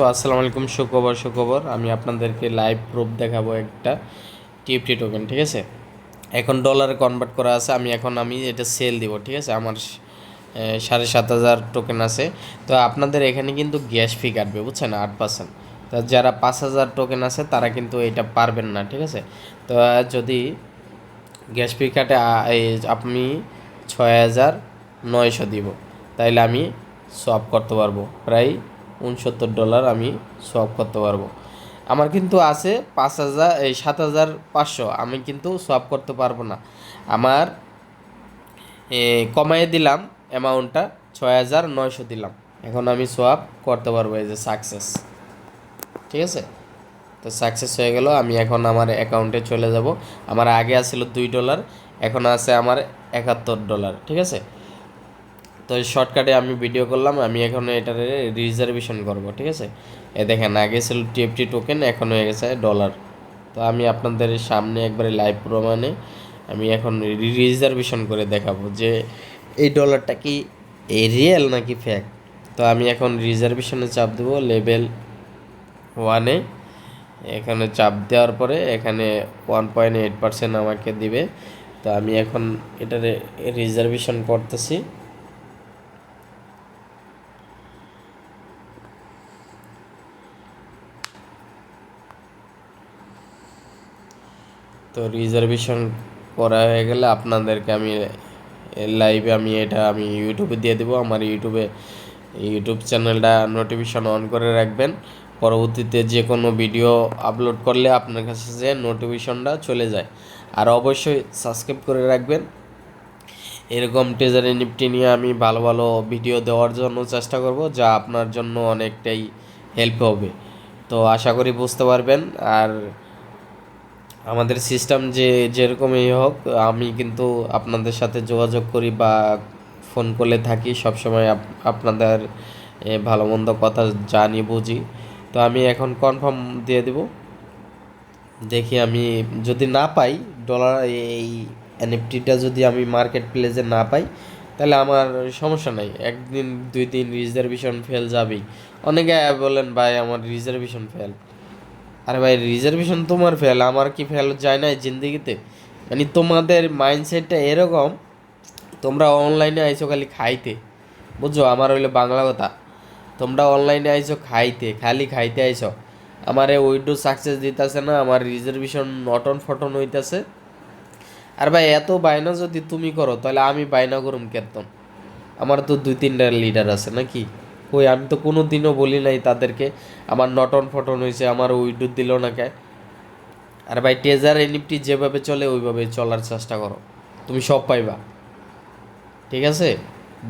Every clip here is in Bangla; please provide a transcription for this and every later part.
সো আসসালামু আলাইকুম, সুখবর সুখবর। আমি আপনাদেরকে লাইভ প্রুফ দেখাবো একটা টিএফটি টোকেন ঠিক আছে? এখন ডলারে কনভার্ট করা আছে, আমি এখন আমি এটা সেল দিব, ঠিক আছে? আমার সাড়ে সাত হাজার টোকেন আছে। তো আপনাদের এখানে কিন্তু গ্যাস ফি কাটবে, বুঝছেন? আট পার্সেন্ট তো যারা পাঁচ হাজার টোকেন আছে, তারা কিন্তু এটা পারবেন না, ঠিক আছে? তো যদি গ্যাস ফি কাটে আপনি ছয় হাজার নয়শো দিব, তাইলে আমি সোয়াপ করতে পারব। প্রায় উনসত্তর ডলার আমি সোয়াপ করতে পারব। আমার কিন্তু আছে পাঁচ হাজার এই সাত হাজার পাঁচশো আমি কিন্তু সোয়াপ করতে পারব না। আমার এ, কমাইয়ে দিলাম অ্যামাউন্টটা ছয় হাজার নয়শো দিলাম। এখন আমি সোয়াপ করতে পারব এই যে সাকসেস ঠিক আছে? তো সাকসেস হয়ে গেল আমি এখন আমার অ্যাকাউন্টে চলে যাব। আমার আগে আসছিল দুই ডলার এখন আছে আমার একাত্তর ডলার ঠিক আছে? তো শর্টকাটে আমি ভিডিও করলাম, আমি এখন এটার রিজার্ভেশন করব, ঠিক আছে? এ দেখেন, আগে ছিল টিএফটি টোকেন এখন হয়ে গেছে ডলার তো আমি আপনাদের সামনে একবারে লাইভ প্রমাণে আমি এখন রিজার্ভেশন করে দেখাবো যে এই ডলারটা কি রিয়েল নাকি ফ্যাক তো আমি এখন রিজার্ভেশনে চাপ দেবো লেভেল ওয়ানে এখানে চাপ দেওয়ার পরে এখানে ওয়ান পয়েন্ট এইট পার্সেন্ট আমাকে দিবে। তো আমি এখন এটা রিজার্ভেশন করতেছি। তো রিজার্ভেশন করা হয়ে গেলে আপনাদেরকে আমি লাইভে আমি এটা আমি ইউটিউবে দিয়ে দেবো। আমার ইউটিউবে ইউটিউব চ্যানেলটা নোটিফিকেশন অন করে রাখবেন। পরবর্তীতে যে কোনো ভিডিও আপলোড করলে আপনার কাছে যে নোটিফিকেশনটা চলে যায়। আর অবশ্যই সাবস্ক্রাইব করে রাখবেন। এরকম ট্রেজারি নিফটি নিয়ে আমি ভালো ভালো ভিডিও দেওয়ার জন্য চেষ্টা করব, যা আপনার জন্য অনেকটাই হেল্প হবে। তো আশা করি বুঝতে পারবেন। আর আমাদের সিস্টেম যে যেরকমই হোক, আমি কিন্তু আপনাদের সাথে যোগাযোগ করি বা ফোন করলে থাকি, সবসময় আপ- আপনাদের ভালো মন্দ কথা জানি বুঝি। তো আমি এখন কনফার্ম দিয়ে দেব। দেখি আমি যদি না পাই ডলার এই এনএফটিটা যদি আমি মার্কেট প্লেসে না পাই, তাহলে আমার সমস্যা নাই। একদিন, দুই দিন রিজার্ভেশন ফেল যাবেই। অনেকে বলেন, ভাই, আমার রিজার্ভেশন ফেল আরে ভাই রিজার্ভেশন তোমার ফেল আমার কি ফেল যায় না জিন্দিগিতে? মানে তোমাদের মাইন্ডসেটটা এরকম, তোমরা অনলাইনে আইছো খালি খাইতে, বুঝছ? আমার হইল বাংলা কথা। তোমরা অনলাইনে আইছো খাইতে, খালি খাইতে আইছো। আমারে উইডো সাকসেস দিতেছে না, আমার রিজার্ভেশন নটন ফটন হইতাছে। আর ভাই, এত বায়না যদি তুমি করো, তাহলে আমি বায়না করুম কেতন আমার তো দুই তিনটা লিডার আছে, নাকি? কই, আমি তো কোনো দিনও বলি নাই তাদেরকে, আমার নটন ফটন হয়েছে আমার উইডো দিল না কে। আর ভাই, টেজার এনএফটি যেভাবে চলে, ওইভাবে চলার চেষ্টা করো। তুমি সব পাইবা। ঠিক আছে?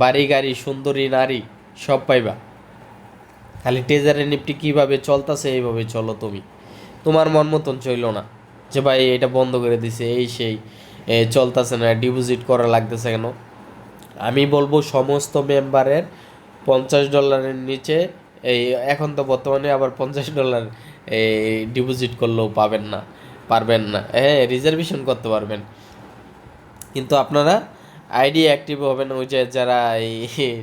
বাড়ি, গাড়ি, সুন্দরী, নারী, সব পাইবা। খালি টেজার এনএফটি কীভাবে চলতেছে, এইভাবে চলো তুমি। তোমার মন মতন চইল না যে ভাই, এটা বন্ধ করে দিছে, এই সেই চলতেছে না, ডিপোজিট করা লাগতেছে কেন? আমি বলব সমস্ত মেম্বারের পঞ্চাশ ডলারের নিচে, এই এখন তো বর্তমানে আবার পঞ্চাশ ডলার, এই ডিপোজিট করলেও পাবেন না, পারবেন না। হ্যাঁ রিজার্ভেশন করতে পারবেন। কিন্তু আপনারা আইডি অ্যাক্টিভ হবেন, ওই যে যারা এই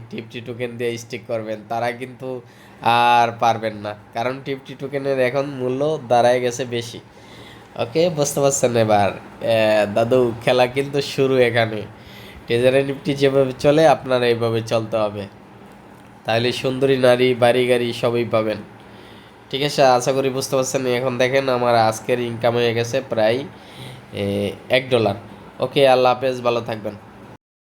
টিপটি টোকেন দিয়ে স্টিক করবেন, তারা কিন্তু আর পারবেন না। কারণ টিপটি টোকেনের এখন মূল্য দাঁড়ায় গেছে বেশি। ওকে, বুঝতে পারছেন এবার? দাদু, খেলা কিন্তু শুরু এখানে। ট্রেজারে নিফটি যেভাবে চলে, আপনারা এইভাবে চলতে হবে। তাহলে সুন্দরী নারী, বাড়ি গাড়ি সবই পাবেন। ঠিক আছে, আশা করি বুঝতে পারছেন। এখন দেখেন আমার আজকের ইনকাম হয়ে গেছে প্রায় এক ডলার ওকে, আল্লাহ হাফেজ, ভালো থাকবেন।